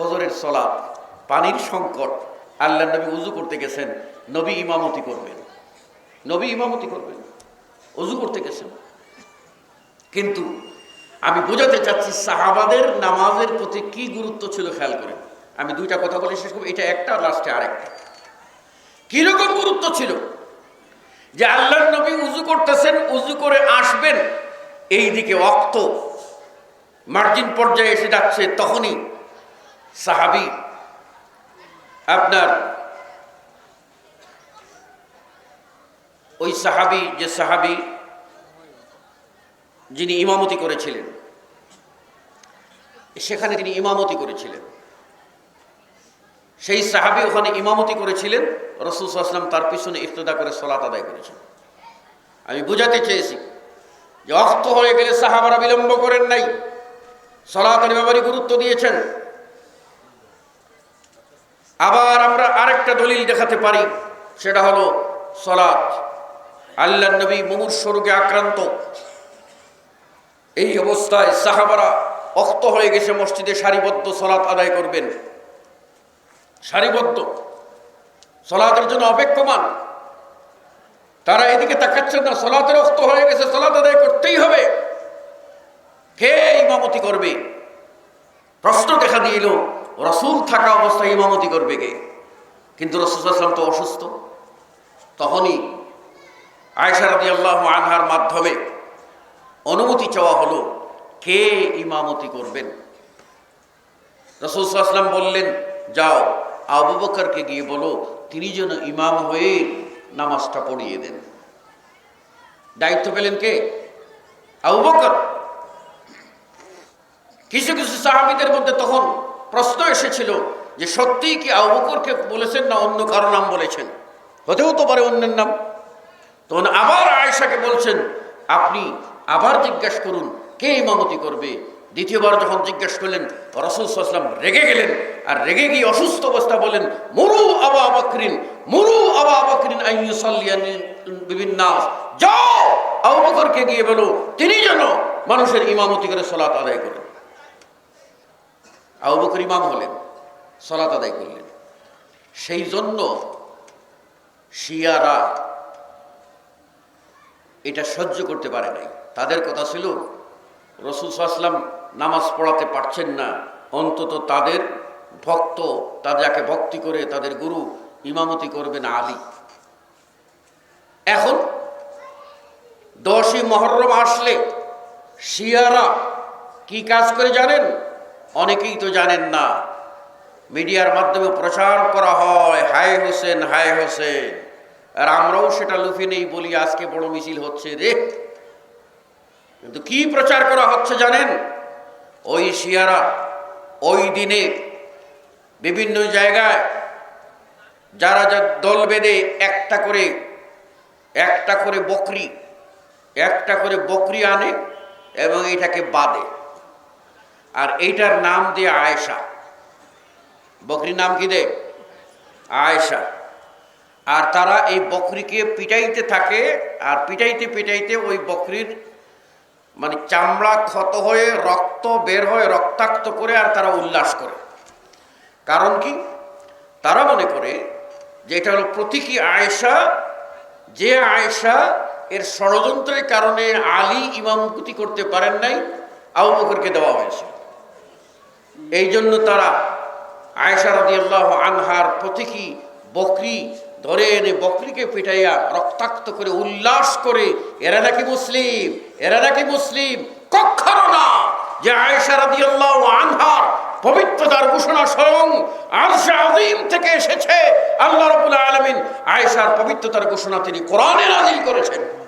ফজরের সলাপ পানির সংকট, আল্লাহ নবী উজু করতে গেছেন, নবী ইমামতি করবেন। নবী ইমামতি করবেন উজু করতে গেছেন। কিন্তু আমি বোঝাতে চাচ্ছি সাহাবাদের নামাজের প্রতি কি গুরুত্ব ছিল খেয়াল করে আমি দুইটা কথা বলে শেষ করব, এটা একটা লাস্টে আরেকটা। কীরকম গুরুত্ব ছিল? যে আল্লাহ নবী উজু করতেছেন উজু করে আসবেন এই দিকে অক্ত মার্জিন পর্যায়ে এসে যাচ্ছে, তখনই সাহাবি, আপনার ওই সাহাবি, যে সাহাবি যিনি ইমামতি করেছিলেন, সেখানে তিনি ইমামতি করেছিলেন। সেই সাহাবি ওখানে ইমামতি করেছিলেন, রসুল আসলাম তার পিছনে ইফতদা করে সলাত আদায় করেছেন। আমি বুঝাতে চেয়েছি যে অস্ত হয়ে গেলে সাহাবারা বিলম্ব করেন নাই সলাতের ব্যাপারে গুরুত্ব দিয়েছেন। আবার আমরা আরেকটা দলিল দেখাতে পারি, সেটা হলো সলাৎ। আল্লাহ নবী মুমূর্ষ রোগে আক্রান্ত। এই অবস্থায় সাহাবারা অক্ত হয়ে গেছে মসজিদে, সারিবদ্ধ সলাৎ আদায় করবেন। সারিবদ্ধ। সলাতের জন্য অপেক্ষমান। তারা এদিকে তাকাচ্ছেন না, সলাতের অক্ত হয়ে গেছে সলাত আদায় করতেই হবে। কে ইমামতি করবে? প্রশ্ন দেখা দিল রসুল থাকা অবস্থায় ইমামতি করবে কে? কিন্তু রসুল আসলাম তো অসুস্থ। তখনই আয়সা আল্লাহ আনহার মাধ্যমে অনুমতি চাওয়া হলো, কে ইমামতি করবেন? রসুল আসলাম বললেন, যাও, আবু বকরকে গিয়ে বলো, তিনি যেন ইমাম হয়ে নামাজটা পড়িয়ে দেন। দায়িত্ব পেলেন কে? আবু বকর। কিছু কিছু সাহাবিদের মধ্যে তখন প্রশ্ন এসেছিল যে সত্যিই কি আবু বকরকে বলেছেন না অন্য কারও নাম বলেছেন? হতেও তো পারে অন্যের নাম। তখন আবার আয়েশাকে বলছেন, আপনি আবার জিজ্ঞেস করুন, কে ইমামতি করবে? দ্বিতীয়বার যখন জিজ্ঞেস করলেন, রসুল সাল্লাম রেগে গেলেন, আর রেগে গিয়ে অসুস্থ অবস্থা বলেন, মুরু আবা বকরিন, মুরু আবা বকরিন আইয়ুসাল্লিয়ান বিভিন্ন যাও! আবু বকরকে গিয়ে বলো, তিনি যেন মানুষের ইমামতি করে সলাত আদায় করেন। আবু বকর ইমাম হলেন, সলাত আদায় করলেন। সেই জন্য শিয়ারা এটা সহ্য করতে পারে নাই। তাদের কথা ছিল, রসুল সাল্লাম নামাজ পড়াতে পারছেন না। অন্তত তাদের ভক্ত তাদের যাকে ভক্তি করে তাদের গুরু ইমামতি করবেন আলী। এখন দশই মহরম আসলে শিয়ারা কি কাজ করে জানেন? অনেকেই তো জানেন না, মিডিয়ার মাধ্যমে প্রচার করা হয়, হায় হোসেন হায় হোসেন। আর আমরাও সেটা লুফে নেই বলি, আজকে বড় মিছিল হচ্ছে রে। কিন্তু কি প্রচার করা হচ্ছে জানেন? ওই শিয়ারা ওই দিনে বিভিন্ন জায়গায় যারা যা দল বেঁধে একটা করে একটা করে বকরি, একটা করে বকরি আনে এবং এটাকে বাঁধে। আর এইটার নাম দিয়ে আয়েশা। বকরির নাম কি দে? আয়েশা। আর তারা এই বকরিকে পিটাইতে থাকে, আর পিটাইতে পিটাইতে ওই বকরির মানে চামড়া ক্ষত হয়ে, রক্ত বের হয়ে, রক্তাক্ত করে আর তারা উল্লাস করে। কারণ কি? তারা মনে করে যে এটা হলো প্রতীকী আয়েশা। যে আয়েশা এর ষড়যন্ত্রের কারণে আলী ইমামতি করতে পারেন নাই, আবু বকরকে দেওয়া হয়েছে। এই জন্য তারা রদি আল্লাহ আনহার প্রতীকী বকরি ধরে এনে বকরিকে পিটাইয়া রক্তাক্ত করে উল্লাস করে, এরা নাকি মুসলিম? এরা নাকি মুসলিম? কখনো না! যে রদি আল্লাহ আনহার পবিত্রতার ঘোষণা স্বয়ং আজিম থেকে এসেছে। আল্লাহ রবুল্লা আলমিন আয়েশার পবিত্রতার ঘোষণা তিনি কোরআনে নাজিল করেছেন।